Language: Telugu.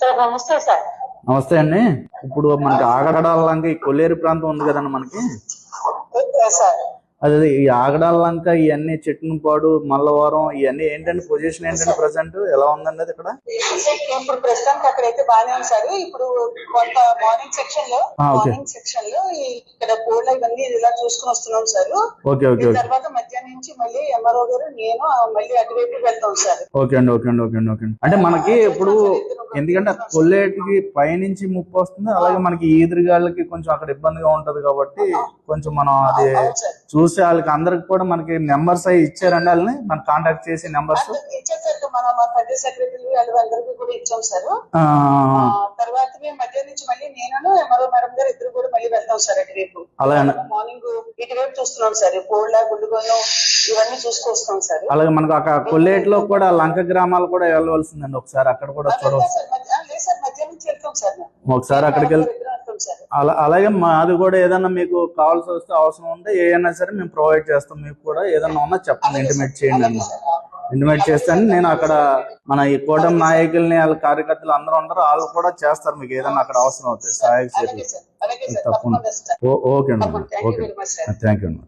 సార్ నమస్తే సార్. నమస్తే అండి. ఇప్పుడు మనకి ఆగడాలంక ఈ కొల్లేరు ప్రాంతం ఉంది కదండి మనకి? అదే ఈ ఆగడాలంక ఇవన్నీ చెట్టునిపాడు మల్లవరం ఇవన్నీ ఏంటండి? పొజిషన్ ఏంటండి ప్రజెంట్ ఎలా ఉందండి అది ఇక్కడ? ఇప్పుడు ప్రస్తుతానికి అక్కడైతే బాగానే ఉంది సార్. ఇప్పుడు కొంత మార్నింగ్ సెక్షన్లో. మార్నింగ్ సెక్షన్లో ఇక్కడ బోర్డు ఇవన్నీ ఇలా చూసుకుని వస్తున్నాం సార్. ఓకే ఓకే తర్వాత మధ్యాహ్నం నుంచి మళ్ళీ ఎంఆర్ఓ గారు నేను మళ్ళీ అటువైపు వెళ్తాం సార్. ఓకే అండి ఓకే అండి ఓకే అండి ఓకే అండి. అంటే మనకి ఇప్పుడు ఎందుకంటే కొల్లేటికి పైనుంచి ముప్పు వస్తుంది అలాగే మనకి ఈదురుగాళ్ళకి కొంచెం అక్కడ ఇబ్బందిగా ఉంటది కాబట్టి కొంచెం మనం అది చూసి వాళ్ళకి అందరికి కూడా మనకి నెంబర్స్ అవి ఇచ్చారండి వాళ్ళని మనం కాంటాక్ట్ చేసి నెంబర్స్ తర్వాత మధ్యాహ్నం నుంచి మళ్ళీ నేను మేడం గారు ఇద్దరు కూడా మళ్ళీ వెళ్తాం సార్ అటువైపు అలాగే. మార్నింగ్ ఇటువైపు చూస్తున్నాం సార్ కోళ్ళ గుండుగొల్లు ఇవన్నీ చూసుకొస్తాం సార్. అలాగే మనకు అక్కడ కొల్లేటిలో కూడా లంక గ్రామాలు కూడా వెళ్ళవలసిందండి ఒకసారి అక్కడ కూడా చూడవచ్చు. ఒకసారి అక్కడికి వెళ్ళి అలా అలాగే మాది కూడా ఏదన్నా మీకు కావాల్సి వస్తే అవసరం ఉంటే ఏదైనా సరే మేము ప్రొవైడ్ చేస్తాం. మీకు కూడా ఏదన్నా ఉన్నా చెప్పండి ఇంటిమేట్ చేయండి అన్న ఇంటిమేట్ చేస్తే నేను అక్కడ మన ఈ కూటమి నాయకుల్ని వాళ్ళ కార్యకర్తలు అందరూ ఉంటారు వాళ్ళు కూడా చేస్తారు మీకు ఏదన్నా అక్కడ అవసరం అవుతాయి సహాయక చర్యలు తప్పకుండా. ఓకే అండి. ఓకే. థ్యాంక్ యూ అండి